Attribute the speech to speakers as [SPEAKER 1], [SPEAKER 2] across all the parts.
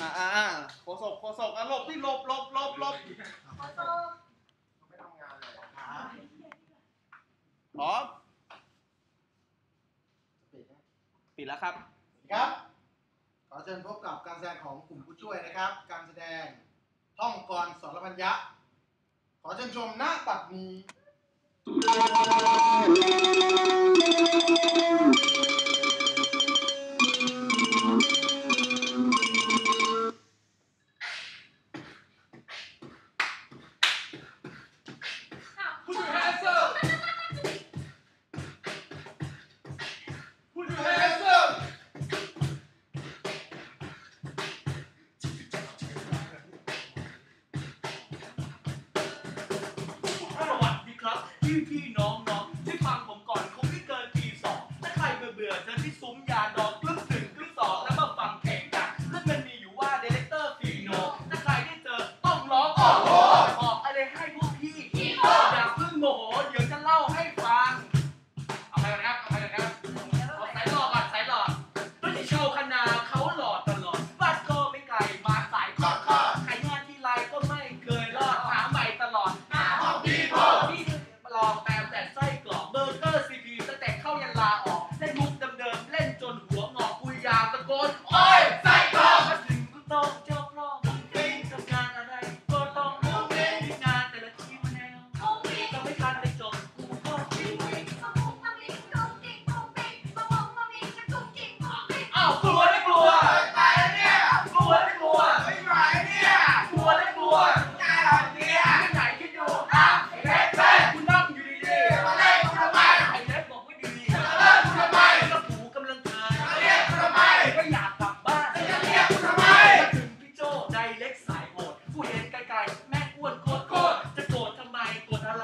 [SPEAKER 1] อ่าอ่าอ่าโคศกโคศกอะหลบที่หลบหลบหลบหลบ
[SPEAKER 2] ข
[SPEAKER 3] อโทษ
[SPEAKER 4] ไม่ทำงานเลย
[SPEAKER 1] พร้อมปิดแล้วครับ
[SPEAKER 2] ครับ ขอเชิญพบกับการแสดงของกลุ่มผู้ช่วยนะครับ การแสดงท่องกรสรพัญญะ ขอเชิญชมหน้าปัดนี้
[SPEAKER 5] สวั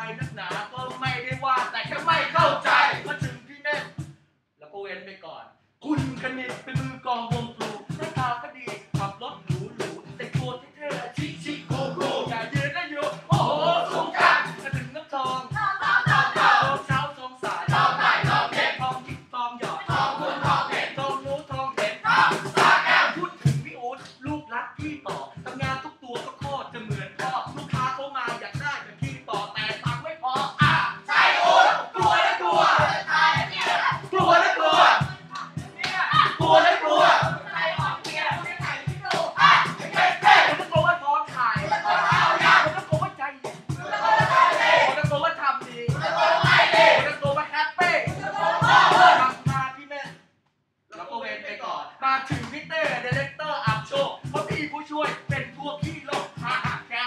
[SPEAKER 5] minus na. มาพี่แม่แล้วก็เวนไปก่อน มาถึงพี่เต้เดเรเตอร์อัพโชคเพี่ผู้ช่วยเป็นพวกที่ลบพาหักแกล้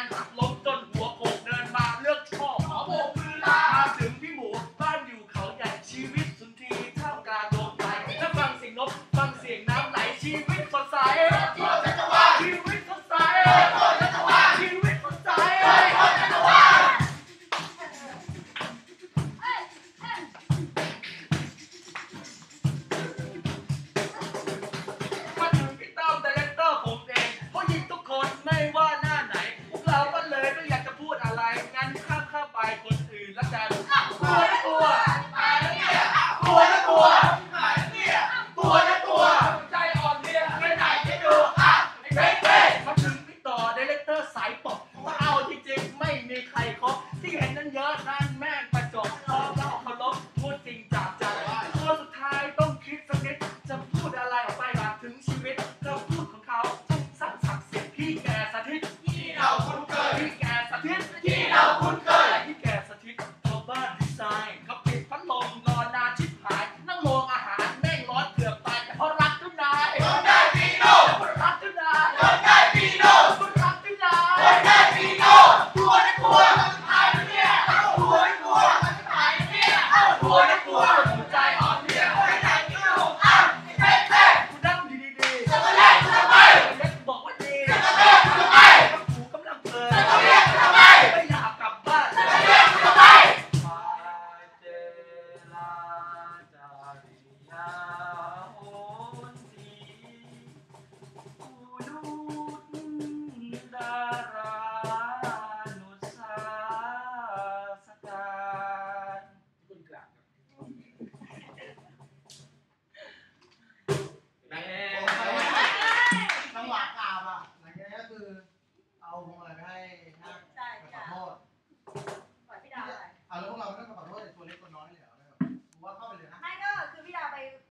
[SPEAKER 5] มจนหัวโขกเดินมาเลือกชอขอบกมือลามาถึงพี่หมูบ้านอยู่เขาใหญ่ชีวิตสุนทรีท่ากาดวงไฟถ้าฟังสียงนกฟังเสียงน้ำไหลชีวิตสดใส